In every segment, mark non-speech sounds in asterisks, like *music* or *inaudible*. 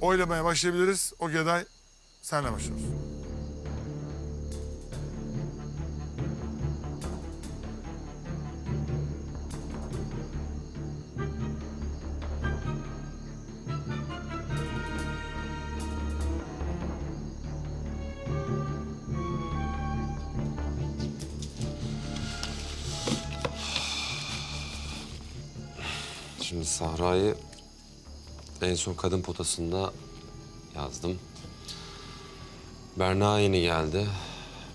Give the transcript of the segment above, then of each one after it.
oylamaya başlayabiliriz. Ogeday senle başlıyoruz. Şimdi Sahra'yı en son kadın potasında yazdım. Berna yeni geldi.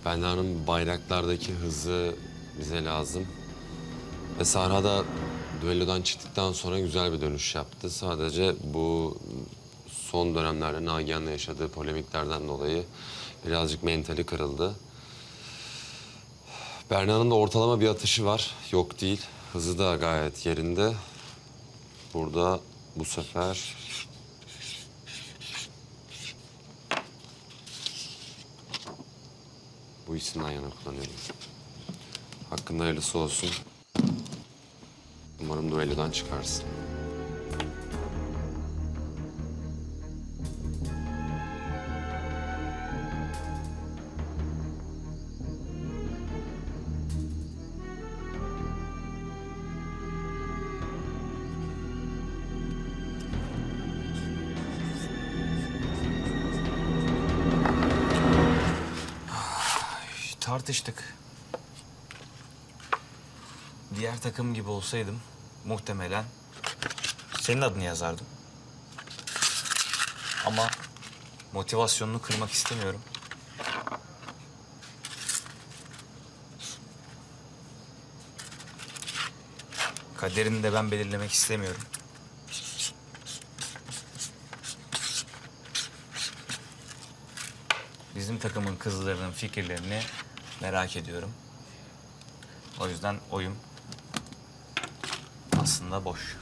Berna'nın bayraklardaki hızı bize lazım. Ve Sahra da düellodan çıktıktan sonra güzel bir dönüş yaptı. Sadece bu son dönemlerde Nagihan'la yaşadığı polemiklerden dolayı birazcık mentali kırıldı. Berna'nın da ortalama bir atışı var. Yok değil. Hızı da gayet yerinde. Burada bu sefer bu isimden yana kullanıyorum. Hakkında hayırlısı olsun. Umarım duellodan çıkarsın. Tartıştık. Diğer takım gibi olsaydım muhtemelen senin adını yazardım. Ama motivasyonunu kırmak istemiyorum. Kaderini de ben belirlemek istemiyorum. Bizim takımın kızlarının fikirlerini merak ediyorum. O yüzden oyum aslında boş.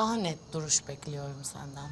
Daha net duruş bekliyorum senden.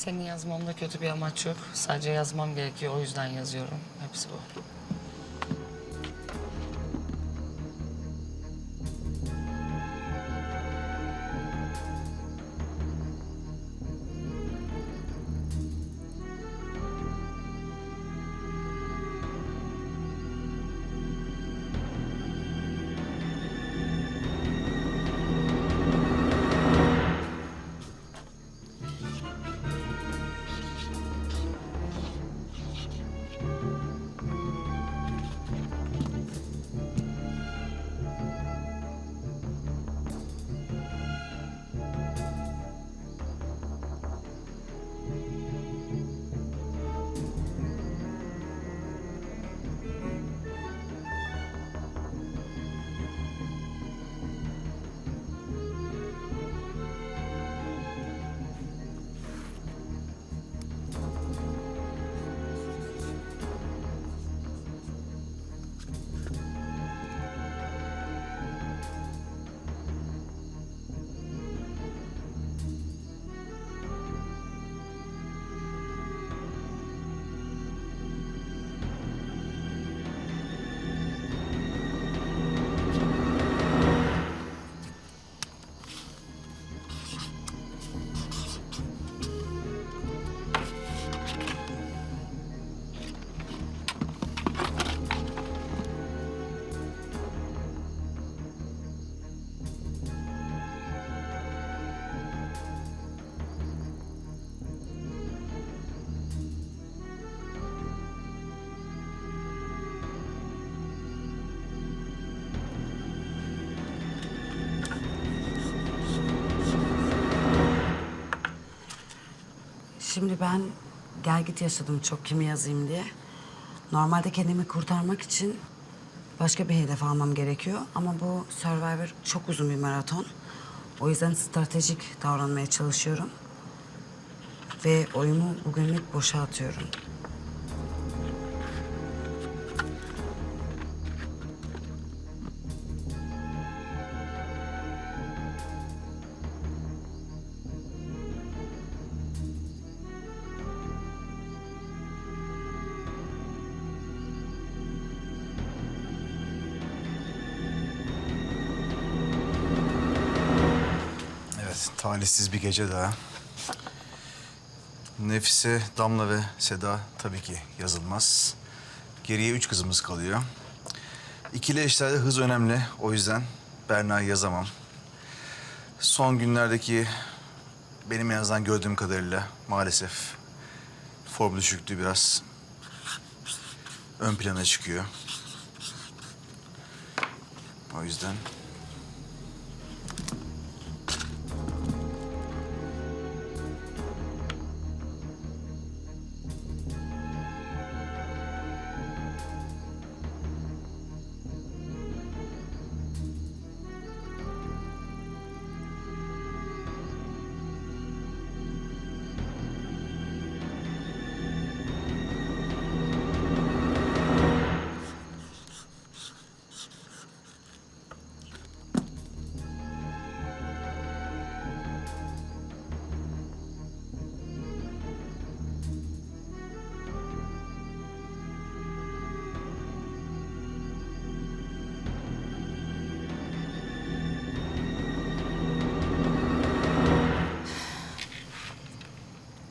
Senin yazmamda kötü bir amaç yok. Sadece yazmam gerekiyor. O yüzden yazıyorum. Hepsi bu. Şimdi ben gel git yaşadım çok kimi yazayım diye. Normalde kendimi kurtarmak için başka bir hedef almam gerekiyor. Ama bu Survivor çok uzun bir maraton. O yüzden stratejik davranmaya çalışıyorum. Ve oyumu bugünlük boşa atıyorum. Talihsiz bir gece daha. Nefise, Damla ve Seda tabii ki yazılmaz. Geriye üç kızımız kalıyor. İkili eşlerde hız önemli. O yüzden Berna'yı yazamam. Son günlerdeki benim en azından gördüğüm kadarıyla maalesef form düşüklüğü biraz ön plana çıkıyor. O yüzden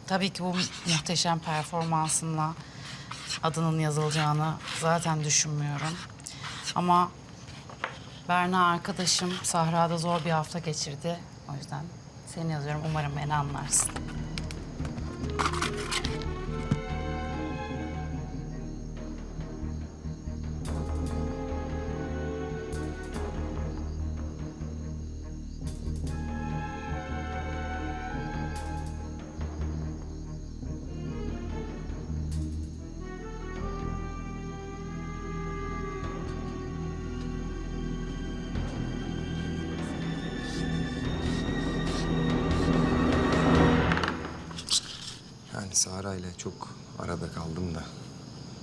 Tabii ki bu muhteşem performansınla adının yazılacağını zaten düşünmüyorum. Ama Berna arkadaşım sahrada zor bir hafta geçirdi. O yüzden seni yazıyorum. Umarım beni anlarsın. Sahra ile çok arada kaldım da.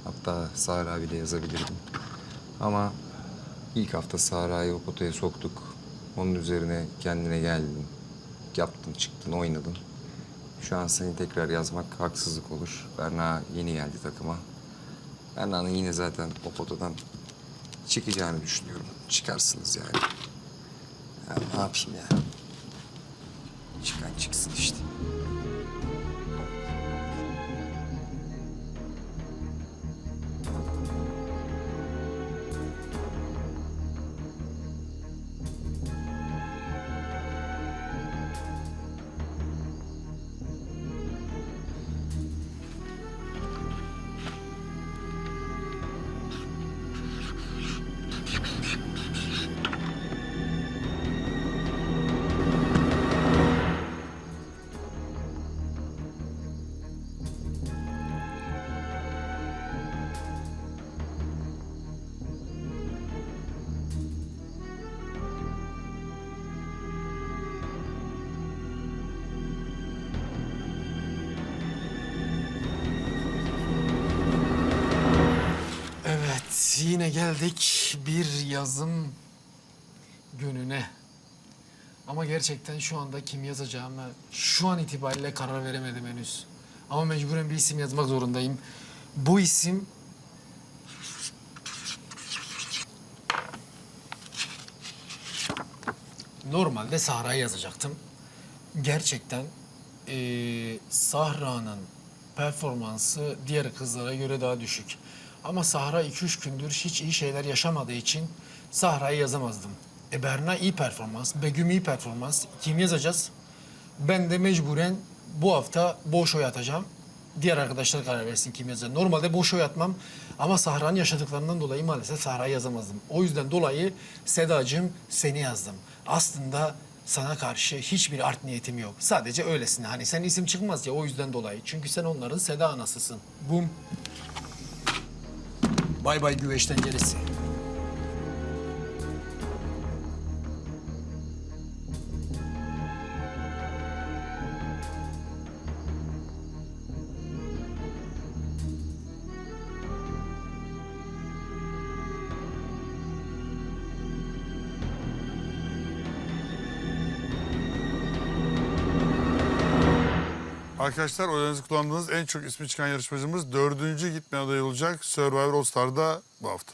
Hatta Sahra bile yazabilirdim. Ama ilk hafta Sahra'yı o potaya soktuk. Onun üzerine kendine geldin. Yaptın, çıktın, oynadın. Şu an seni tekrar yazmak haksızlık olur. Berna yeni geldi takıma. Berna'nın yine zaten o potadan çıkacağını düşünüyorum. Çıkarsınız yani. Ya ne yapayım ya? Çıkan çıksın işte. Yine geldik bir yazım gününe. Ama gerçekten şu anda kim yazacağımı şu an itibariyle karar veremedim henüz. Ama mecburen bir isim yazmak zorundayım. Bu isim normalde Sahra'yı yazacaktım. Gerçekten eee Sahra'nın performansı diğer kızlara göre daha düşük. Ama Sahra 2-3 gündür hiç iyi şeyler yaşamadığı için Sahra'yı yazamazdım. E Berna iyi performans, Begüm iyi performans. Kim yazacağız? Ben de mecburen bu hafta boş oy atacağım. Diğer arkadaşlar karar versin kim yazacak. Normalde boş oy atmam ama Sahra'nın yaşadıklarından dolayı maalesef Sahra'yı yazamazdım. O yüzden dolayı Sedacığım seni yazdım. Aslında sana karşı hiçbir art niyetim yok. Sadece öylesine hani sen isim çıkmaz ya o yüzden dolayı. Çünkü sen onların Seda anasısın. Bum. Bay bay güveç tenceresi. Arkadaşlar oylarınızı kullandığınız en çok ismi çıkan yarışmacımız dördüncü gitmeye adayı olacak Survivor All Star'da bu hafta.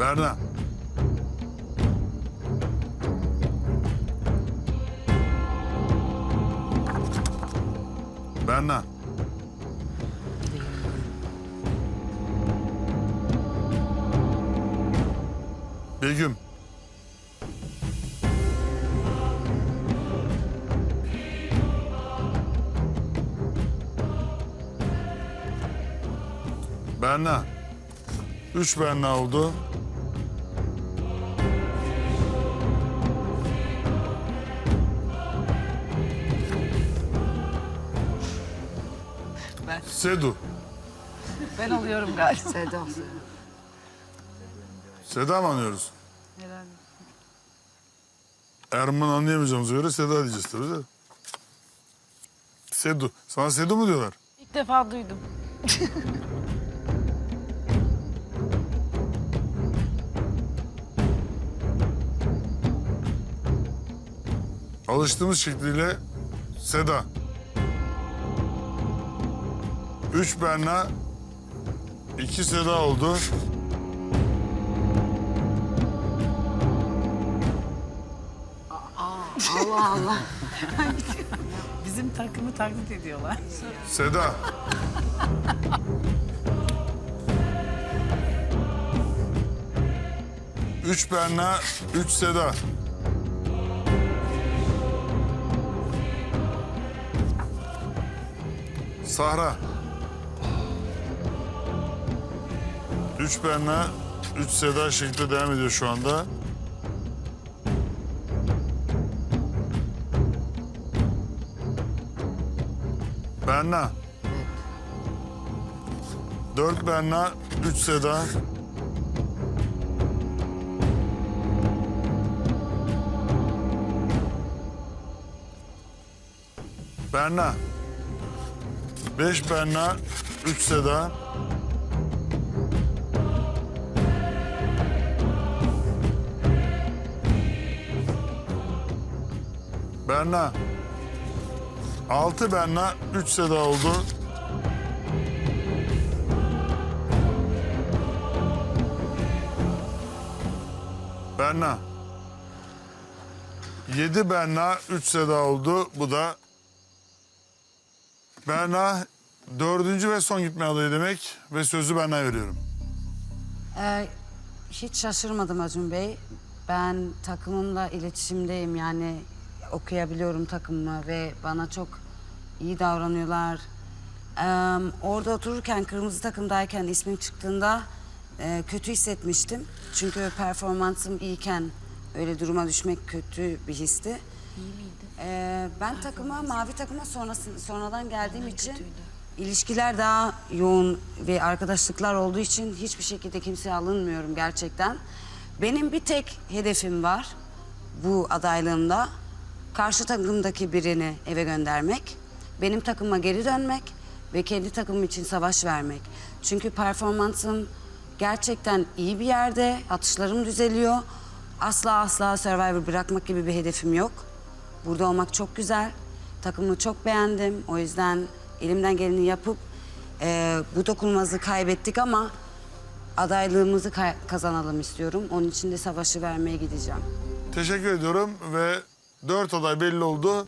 Berna. Berna. Begüm. Berna. Üç Berna oldu. Ben. Sedu. Ben oluyorum galiba. Seda. Seda mı anlıyoruz? Erman anlayamayacağımıza göre Seda diyeceğiz tabii de. Sedu. Sana Sedu mu diyorlar? İlk defa duydum. *laughs* Alıştığımız şekliyle Seda. Üç Berna, iki Seda oldu. Allah Allah. *laughs* Bizim takımı taklit ediyorlar. Seda. Üç Berna, üç Seda. Sahra. Üç Berna, üç Seda şeklinde devam ediyor şu anda. Berna. Dört Berna, üç Seda. Berna. Beş Berna, üç Seda. Berna. Altı Berna, üç Seda oldu. Berna. Yedi Berna, üç Seda oldu. Bu da Berna dördüncü ve son gitme adayı demek. Ve sözü Berna'ya veriyorum. Ee, hiç şaşırmadım Acun Bey. Ben takımımla iletişimdeyim yani okuyabiliyorum takımımı ve bana çok iyi davranıyorlar. Ee, orada otururken kırmızı takımdayken ismim çıktığında e, kötü hissetmiştim. Çünkü performansım iyiyken öyle duruma düşmek kötü bir histi. İyi miydi? ben takıma, mavi takıma sonrası, sonradan geldiğim için ilişkiler daha yoğun ve arkadaşlıklar olduğu için hiçbir şekilde kimseye alınmıyorum gerçekten. Benim bir tek hedefim var bu adaylığımda. Karşı takımdaki birini eve göndermek, benim takıma geri dönmek ve kendi takımım için savaş vermek. Çünkü performansım gerçekten iyi bir yerde, atışlarım düzeliyor. Asla asla Survivor bırakmak gibi bir hedefim yok. Burada olmak çok güzel. Takımı çok beğendim. O yüzden elimden geleni yapıp eee, bu dokunulmazlığı kaybettik ama adaylığımızı kay- kazanalım istiyorum. Onun için de savaşı vermeye gideceğim. Teşekkür ediyorum ve dört aday belli oldu.